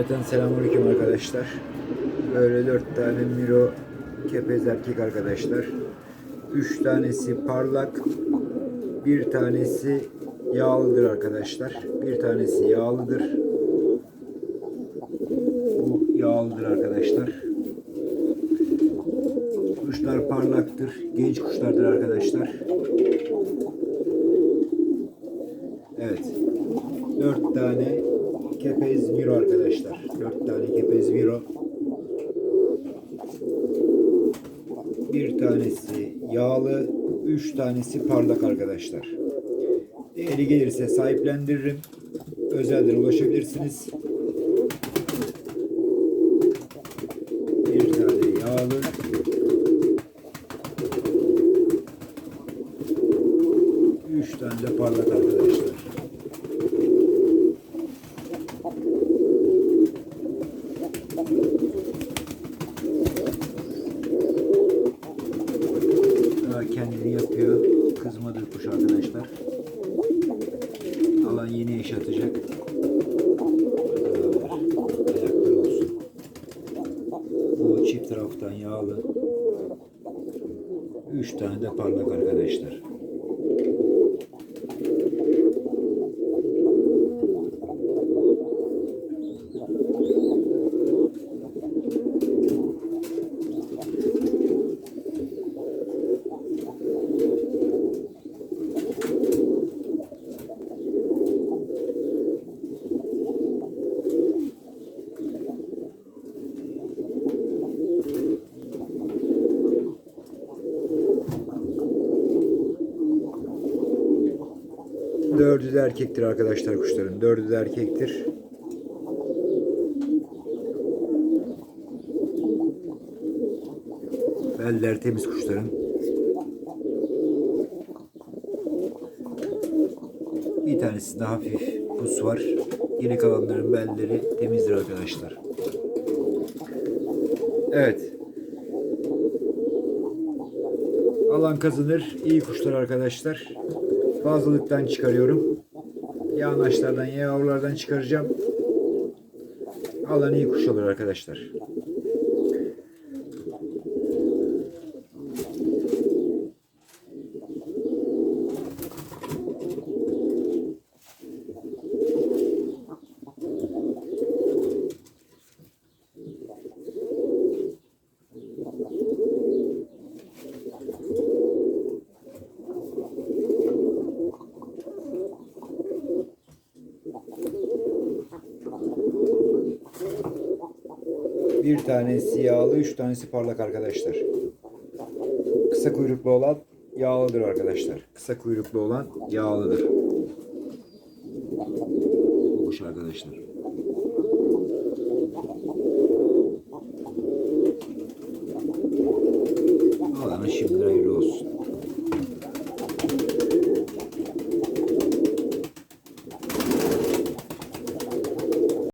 Cümleten selamünaleyküm arkadaşlar. Böyle dört tane Miro kepez erkek arkadaşlar. Üç tanesi parlak, bir tanesi yağlıdır arkadaşlar. Bir tanesi yağlıdır. Bu yağlıdır arkadaşlar. Kuşlar parlaktır. Genç kuşlardır arkadaşlar. Evet. Dört tane kepez miro arkadaşlar. Dört tane kepez miro. Bir tanesi yağlı, üç tanesi parlak arkadaşlar. Değeri gelirse sahiplendiririm. Özelden ulaşabilirsiniz. Bir tane yağlı. Üç tane de parlak arkadaşlar. Arkadaşlar. Alan yeni yaşatacak. Olsun. Bu çift taraftan yağlı. Üç tane de parlak arkadaşlar. Dördü de erkektir arkadaşlar kuşların. Dördü de erkektir. Beller temiz kuşların. Bir tanesinde hafif pus var. Geri kalanların belleri temizdir arkadaşlar. Evet. Alan kazanır. İyi kuşlar arkadaşlar. Fazlalıktan çıkarıyorum. Yağnaşlardan, yavrulardan çıkaracağım. Alan iyi kuş olur arkadaşlar. Bir tanesi yağlı, üç tanesi parlak arkadaşlar. Kısa kuyruklu olan yağlıdır arkadaşlar. Kısa kuyruklu olan yağlıdır. Bu kuş arkadaşlar. Hayırlı olsun.